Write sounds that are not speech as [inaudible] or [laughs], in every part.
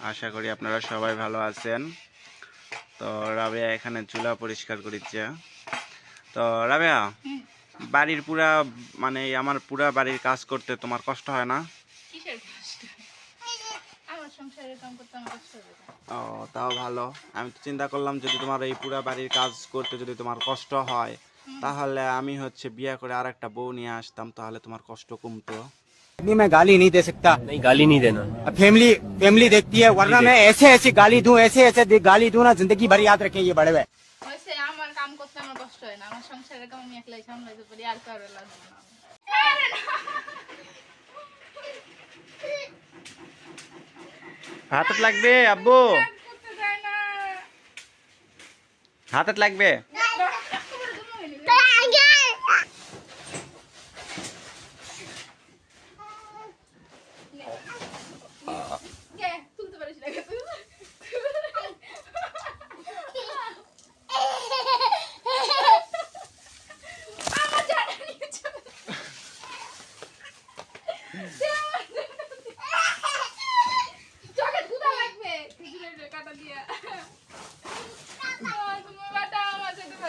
আশা করি আপনারা সবাই ভালো আছেন। তো রাবেয়া এখানে চুলা পরিষ্কার করিচ্ছে। তো রাবেয়া বাড়ির পুরা মানে আমার পুরা বাড়ির কাজ করতে তোমার কষ্ট হয় না। ও তাও ভালো। আমি তো চিন্তা করলাম যদি তোমার এই পুরা বাড়ির কাজ করতে যদি তোমার কষ্ট হয় তাহলে আমি হচ্ছে বিয়ে করে আর একটা বউ নিয়ে আসতাম তাহলে তোমার কষ্ট কমতো। नहीं मैं गाली नहीं दे सकता नहीं गाली नहीं देना अब फैमिली फैमिली देखती है वरना मैं ऐसे ऐसे गाली दूं ऐसे ऐसे दे- गाली दूं ना जिंदगी भर याद रखें ये बड़े हुए হয়েছে আমার কাম করতে আমার কষ্ট হয় না আমার সংসারের কাম আমি একলাই সামলাইতে পারি আর কারো লাগবে না আরে না। হাতত লাগবে আব্বু করতে যায় না হাতত লাগবে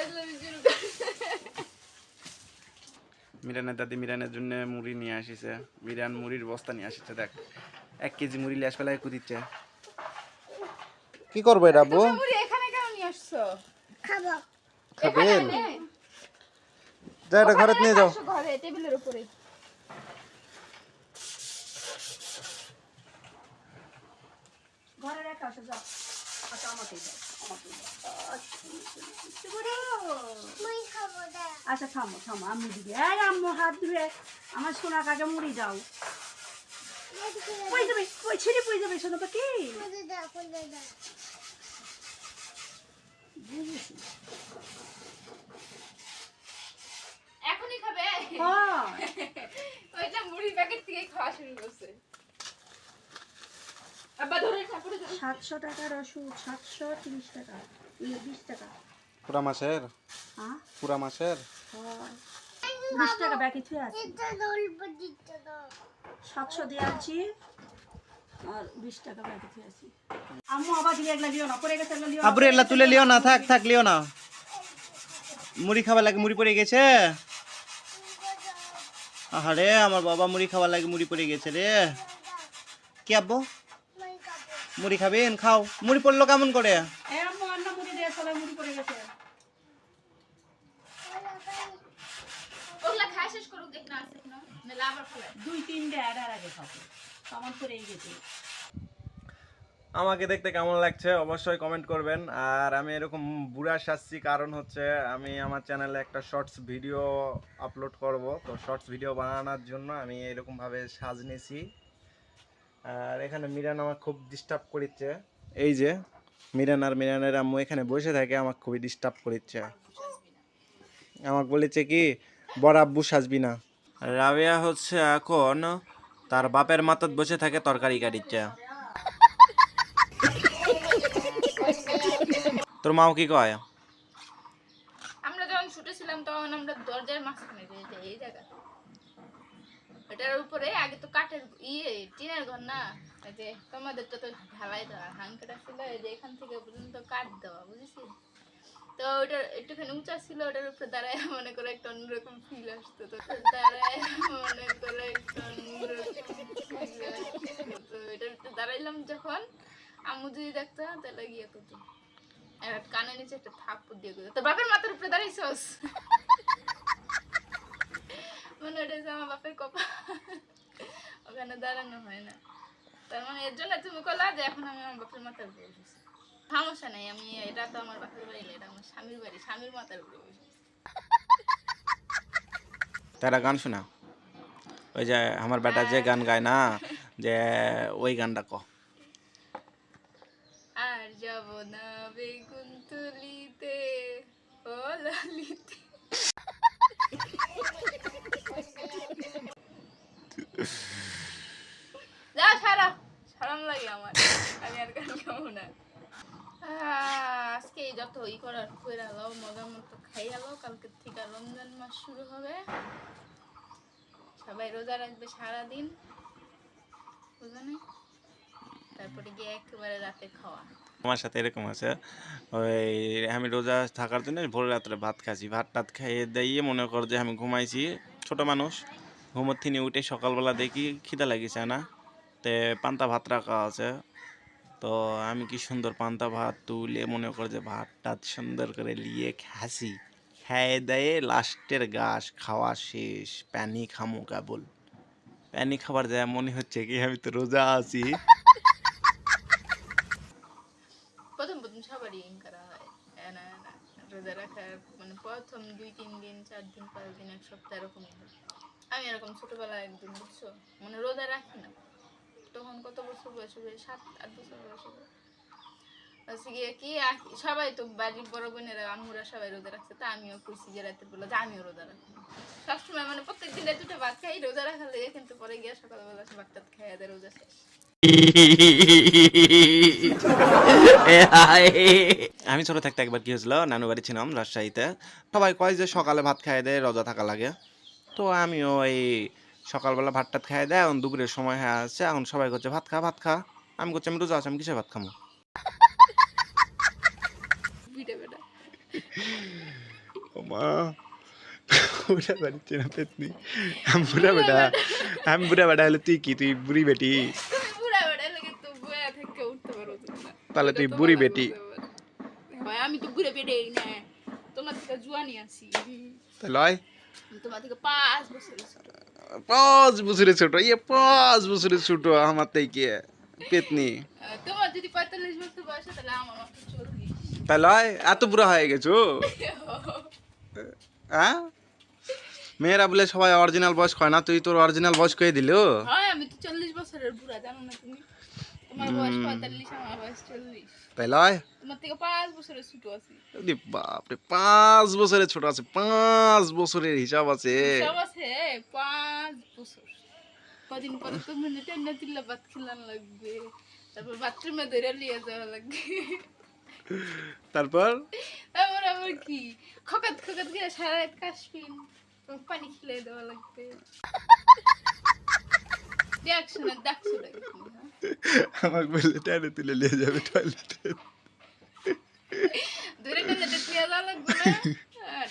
[laughs] মিরানের দাদি মিরানের জন্য মুড়ি নিয়ে আসিছে মিরান মুড়ির বস্তা নিয়ে আসিছে দেখ এক কেজি মুড়ি লেস ফেলায় কুদিচ্ছে কি করব এটা আব্বু এখানে কেন নিয়ে আসছো? খাবেন এখানে? যা এটা ঘরে নিয়ে যাও ঘরে, টেবিলের উপরে। ঘরে রেখে আসো, যাও। আচ্ছা, দাও, আচ্ছা, থামো থামো আমি দিবি আম্মু হাত ধুয়ে আমার সোনা কাকে মুড়ি দাও। যাবে ছিঁড়ে পই যাবে সোনা পাখি এখনই খাবে? হ্যাঁ। ওইটা মুড়ির প্যাকেট থেকে খাওয়া শুরু করছে আব্বা ধরে ঠাকুরে ধরে সাতশো টাকার ওষুধ সাতশো তিরিশ টাকা ইয়ে, বিশ টাকা। পুরা মাসের? হ্যাঁ। পুরা মাসের? হয়। বিশ টাকা ব্যাগে থুয়ে আছে। সাতশো দিয়ে আছি আর বিশ টাকা ব্যাগে আছি। আম্মু আবার দিয়ে এগুলা লিও না পরে গেছে এগুলা লিও। আবরে তুলে লিও না থাক থাক লিও না। মুড়ি খাবার লাগে মুড়ি পড়ে গেছে? আহারে আমার বাবা মুড়ি খাবার লাগে মুড়ি পড়ে গেছে রে। কি আব্বু? মুড়ি খাবেন খাও। মুড়ি পড়ল কেমন করে? আমাকে দেখতে কেমন লাগছে অবশ্যই কমেন্ট করবেন। আর আমি এরকম বুড়া সাজছি কারণ হচ্ছে আমি আমার চ্যানেলে একটা শর্টস ভিডিও আপলোড করব। তো শর্টস ভিডিও বানানোর জন্য আমি এরকমভাবে সাজ নিয়েছি আর এখানে মিরান আমার খুব ডিস্টার্ব করিচ্ছে। এই যে মিরান আর মিরানের আম্মু এখানে বসে থাকে আমার খুবই ডিস্টার্ব করিচ্ছে। আমাকে বলেছে কি বড় আব্বু সাজবি না। রাবেয়া হচ্ছে এখন তার বাপের মাথাত বসে থাকে তরকারি কাটিচ্ছে। তোর মাও কি কয়? আমরা যখন ছুটেছিলাম তখন আমরা দরজার মাঝখানে এই জায়গা এটার উপরে আগে তো কাঠের ইয়ে টিনের ঘর না যে তোমাদের তো তো ঢালাই দেওয়া হাং কাটা ছিল, এই যে এখান থেকে পর্যন্ত কাঠ দেওয়া বুঝেছি তো ওটা একটুখানি উঁচা ছিল, ওটার উপরে দাঁড়ায় মনে করে একটা অন্যরকম ফিল আসতো, তো দাঁড়ায় মনে করে একটা তো এটার উপরে দাঁড়াইলাম যখন, আম্মু যদি দেখতো, তাহলে গিয়ে করতো আর কানের নিচে একটা থাপ্পড় দিয়ে তোর বাপের মাথার উপরে দাঁড়াইছস? মনে হচ্ছে আমার বাপের কপা ওখানে দাঁড়ানো হয় না। তার মানে এর জন্য তুমি কলা যে এখন আমি আমার বাপের মাথার উপরে বসেছি। সমস্যা নাই আমি এটা তো আমার বাপের বাড়ি না, এটা আমার স্বামীর বাড়ি স্বামীর মাথার উপরে বসেছি। তারা গান শোনা? ওই যে আমার বেটা যে গান গায় না যে ওই গানটা ক। আর যাব না বেগুন তুলিতে ও লালিতে যা সারা সারাম লাগে আমার। আমি আর গান গাবো না। আজকে এই যত ই করার করে আলো মজার মতো খাই আলো কালকে থেকে রমজান মাস শুরু হবে। সবাই রোজা রাখবে সারাদিন। বুঝলেন তারপরে গিয়ে একেবারে রাতে খাওয়া। আমার সাথে এরকম আছে। ওই আমি রোজা থাকার জন্য ভোর রাত্রে ভাত খাচ্ছি ভাত টাত খাইয়ে দিয়ে মনে কর যে আমি ঘুমাইছি। ছোট মানুষ। ঘুমোর থেকে উঠে সকালবেলা দেখি খিদা লাগিছে না। তে পান্তা ভাত রাখা আছে। তো আমি কি সুন্দর পান্তা ভাত তুলে মনে কর যে ভাতটা সুন্দর করে লিয়ে খাসি। খেয়ে দেয়ে লাস্টের গাছ খাওয়া শেষ। প্যানি খামো কেবল। প্যানি খাবার যায় মনে হচ্ছে কি আমি তো রোজা আছি। মানে প্রথম দুই তিন দিন, চার দিন, পাঁচ দিন, এক সপ্তাহ এরকমই আমি এরকম ছোটবেলায় একদিন, বুঝছ? মানে রোজা রাখি না। তখন কত বছর বয়স হবে? সাত, আট বছর বয়স হবে। গিয়ে কি সবাই তো বাড়ির বড় সবাই রোজা রাখছে, তা আমিও কইছি যে রাতের যে আমিও রোজা রাখি। সবসময় মানে প্রত্যেক দিন দুটো ভাত খাই, রোজা কিন্তু পরে সকালবেলা খাইয়া দেয় রোজা শেষ। আমি ছোট থাকতে একবার কি হয়েছিল, নানু বাড়ি ছিলাম রাজশাহীতে। সবাই কয় যে সকালে ভাত খাই দেয়, রোজা থাকা লাগে। তো আমিও এই সকালবেলা ভাত টাত খাই দেয় এখন দুপুরের সময় হয়ে আসছে এখন সবাই করছে ভাত খা ভাত খা। আমি করছি আমি রোজা আছি আমি কিসে ভাত খামো বেটা মা বুড়া বাড়ি চেনা পেতনি। আমি বুড়া বেটা আমি বুড়া বেটা হলে তুই কি তুই বুড়ি বেটি? বেটা। তাহলে তুই বুড়ি বেটি। হয় আমি তো বুড়ে বেটেই না তোমার জুয়ানি আছি। তাহলে তোমার থেকে পাঁচ ছোট। পাঁচ বছরের ছোট ইয়ে পাঁচ বছরের ছোট আমার থেকে পেতনি। তোমার যদি পঁয়তাল্লিশ বছর বয়স তাহলে আমার তাহলে এত বুড়া হয়ে গেছো? হ্যাঁ? মেয়েরা বলে সবাই অরিজিনাল বয়স কয় না তুই তোর অরিজিনাল বয়স কয়ে দিল? আমি তো চল্লিশ বছরের বুড়া জানো না তুমি? তোমার বয়স পঁয়তাল্লিশ আমার বয়স চল্লিশ। তাই লয় পাঁচ বছরের ছোট আছি। বাপরে পাঁচ বছরের ছোট আছে পাঁচ বছরের হিসাব আছে। পাঁচ বছর। কদিন পরে তো মানে টেন্ডা তিল্লা ভাত খেলান লাগবে। তারপর বাথরুমে ধরে লিয়ে যাওয়া লাগবে। তারপর? তারপর আবার কি? খকাত খকাত করে সারা রাত কাশপিন পানি খেলে দেওয়া লাগবে। ডাক চলে গেছে [laughs] আমাকে বললে টেনে তুলে নিয়ে যাবে টয়লেটে দূরে টেনে দিয়ে যাওয়া লাগবে না?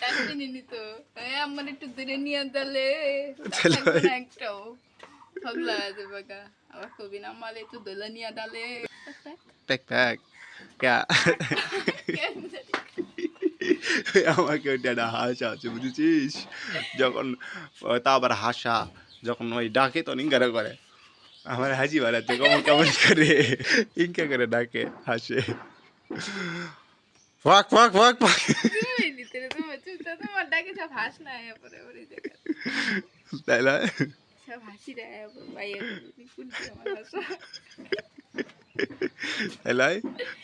ডাস্টবিনে নিত। আমার একটু দূরে নিয়ে তাহলে একটাও। হগলা আছে বাগা আবার কবি না মালে একটু দোলা নিয়ে দালে প্যাক প্যাক। ক্যা? আমাকে ওইটা একটা হাসা আছে বুঝেছিস? যখন তা আবার হাসা যখন ওই ডাকে তো ইঙ্কারা করে। আমার হাসি বাড়াচ্ছে কেমন কেমন করে ইঙ্কা করে ডাকে হাসে ফাক ফাক ফাক ফাক তাই না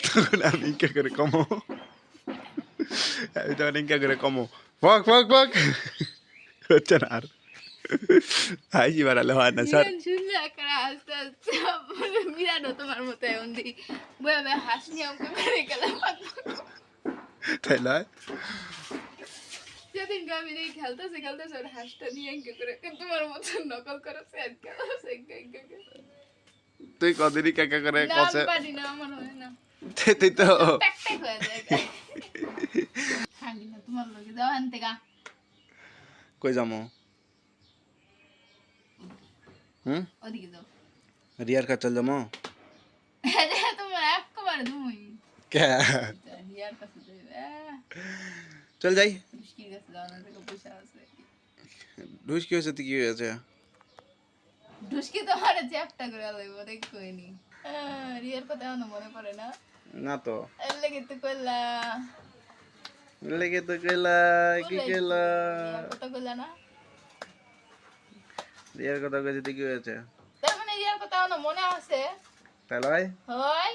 তখন আমি ইঙ্কা করে কমো আমি তখন ইঙ্কা করে কমো ফাক ফাক ফাক হচ্ছে না আর হাসি বাড়ালে হয় না স্যার মিরান শুনলে করে আস্তে আস্তে মিরানো তোমার মতো এমন দিই বয়ে বয়ে হাস নিয়ে আমাকে মেরে গেলাম তাই নয় যেদিনকে আমি দেখি খেলতেছে খেলতেছে ওর হাঁসটা নিয়ে এঁকে করে তোমার মতো নকল করেছে আর করে। তুই কদিনই কাকা করে কষে পারি না আমার হয় না তুই তো তোমার লোকে যাও আন থেকে কই যামো হুম? ওদিকে যাও রিয়ার কাছে চল এটা তোমার একেবারে কে? কাছে চল যাই। মুশকিল কাছে যাও না থেকে বসে আছে। ঢুস কি হয়েছে তুই কি হয়েছে? ঢুসকি তোমার চ্যাপটা করে লাগবে দেখ কইনি রিয়ার কথা এখনও মনে পড়ে না? না তো। লেগে তো কইলা। লেগে তো গেলা কি রিয়ার কথা কইলা না? রিয়ার কথা কইছে তুই কি হয়েছে। তার মানে রিয়ার কথা এখনও মনে আছে? তাই লয়? হয়।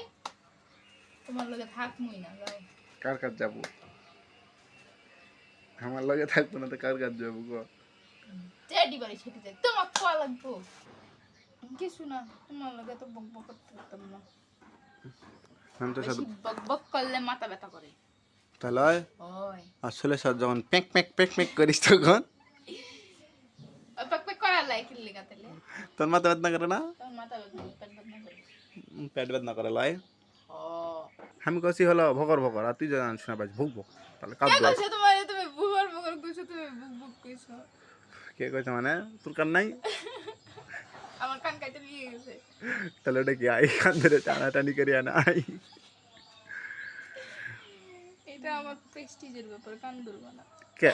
তোমার লগে থাকমুই না যাই কার কাজ যাব? আমার লগে থাকব না তো কার কাজ যাব গো? টেডি বাড়ি ছেটে যাই তোমার খাওয়া লাগবো। কিছু না তোমার লগে তো বক বক করতে পারতাম না। আমি তো সাথে বক বক করলে মাথা ব্যথা করে। হয়। আসলে স্যার যখন প্যাক প্যাক প্যাক প্যাক করিস তখন ওই পাক পাক করার লাগে কিল্লি গাতেলে তোর মাথা ব্যথা করে না পেট করে বেদনা করে লয় আমি কছি হলো ভকর ভকর আর তুই জান শোনা পাচ্ছি ভুক ভুক তাহলে কাঁদ কে কইছে তোমার তুমি বুবার বুবার কইছো তুমি বুক বুক কইছো কে কইছে মানে তোর কান নাই আমার কান কাইতে নিয়ে গেছে তাহলে ওটা কি আই কান ধরে টানাটানি করিয়া নাই এটা আমার প্রেস্টিজের ব্যাপার কান ধরবো না কে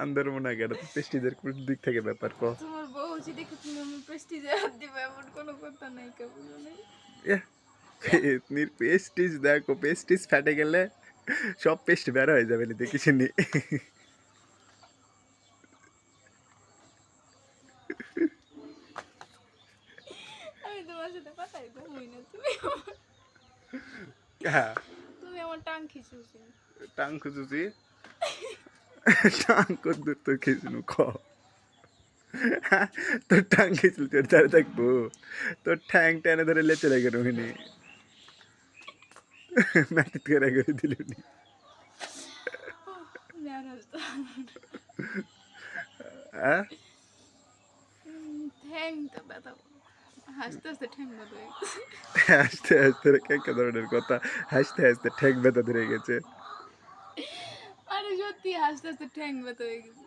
আন্দর মনে হয় এটা প্রেস্টিজের কোন দিক থেকে ব্যাপার কো। তোমার বউ হচ্ছে দেখে তুমি আমার প্রেস্টিজে হাত দিবে এমন কোনো কথা নাই কেমন নেই পেতনির পেস্টিস দেখো পেস্টিজ ফেটে গেলে সব পেস্ট বের হয়ে যাবে নিতে কিছু নেই আমি তুমি আমার- তুমি আমার টাং খিচুছি টাং খুঁজুছি টাং কত দূর তোর খেয়েছিল খ তোর টাং খেয়েছিল তোর তার দেখব তোর ঠ্যাং টেনে ধরে লে চলে গেল ওখানে ম্যাটিত করে করে দিল ঠ্যাং ঠ্যাং হাসতে হাসতে কথা হাসতে হাসতে ঠ্যাং ব্যথা ধরে গেছে আরে সত্যি হাসতে হাসতে ঠ্যাং ব্যথা হয়ে গেছে।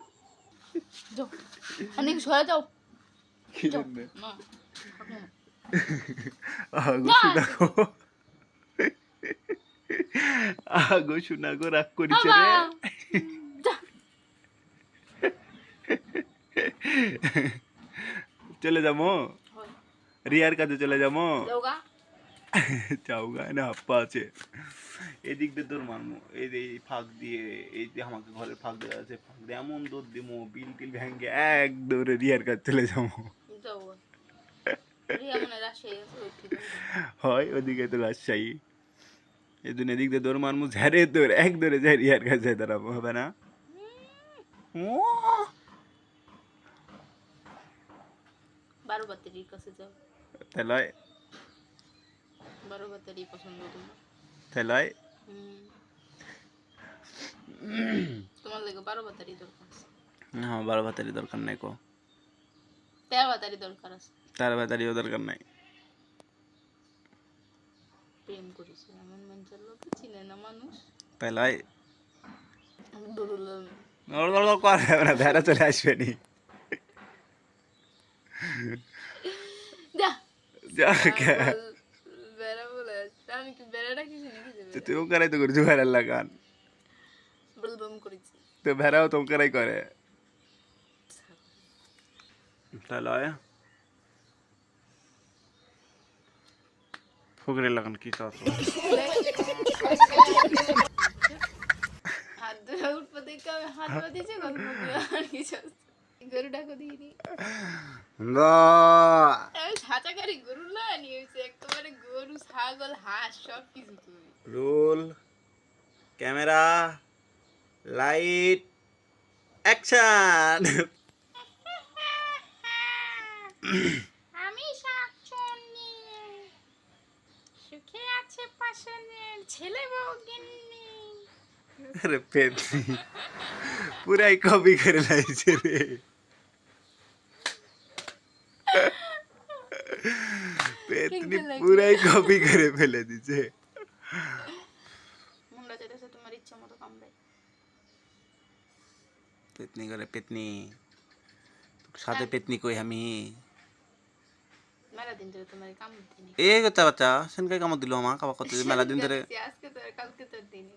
যাও। অনেক সরে যাও। কি [laughs] গো রাগ করিছে রে। চলে যাব রিয়ার কাছে চলে যাব যাওগা চাউগা না হাপ্পা আছে। এদিক দিয়ে তোর মারমো এই এই ফাঁক দিয়ে এই যে আমাকে ঘরের ফাঁক দেওয়া আছে ফাঁক দিয়ে এমন দৌড় দিমো বিল টিল ভেঙে এক দৌড়ে রিয়ার কাছে চলে যাব। হয় ওদিকে তো রাজশাহী। এই জন্য এদিক দিয়ে দৌড় মারমু ঝাড়ে দৌড় এক দৌড়ে যাই রিয়ার কাছে দাঁড়াবো হবে না? ও বারো বাতিরির কাছে যাও তাহলে বারো বাতিরি পছন্দ তোমার? লাগে বারো বাতারি দরকার হ্যাঁ বারো ভাতারি দরকার নাই কো। তেরো বাতারি দরকার আছে। তার ভাতারিও দরকার নাই। প্রেম করেছে এমন মানুষের লোক চিনে না মানুষ। তাহলে দরুল করা যাবে না ভেড়া চলে আসবে নি। যা। যা বেড়া। আমি কি বেড়াটা কিছু নাকি যে তো তুই করাই তো করছি ভেড়ার লাগান বলবম করেছি তো ভেড়াও তো করাই করে তাহলে ফুকরে লাগান কি চাচ্ছ হাত ধরে উঠবো দেখে আমি হাত পা দিয়েছি গল্প করে আর কিছু আসছে। গরু ডাকো দিইনি আমি সাঁচাকারি গরু না নিয়ে হয়েছে একেবারে গরু ছাগল হাঁস সব কিছু তুমি। Roll camera light action. আমি শাকচুন্নি সুখে আছে পাশনের ছেলে বউ গিন্নি। আরে পেতনি পুরাই কপি করে লাইছে রে। পেতনি। পুরাই কপি করে ফেলে দিছে মুন্ডা যেতেছে তোমার ইচ্ছা মতো কামড়ে পেতনি করে পেতনি সাথে পেতনি কই আমি মেলা দিন ধরে তোমার কামড় দিনি এ কথা বাচ্চা সেনকাই কামত দিল আমার কাবা কত মেলা দিন ধরে আজকে তো কালকে তো দিনই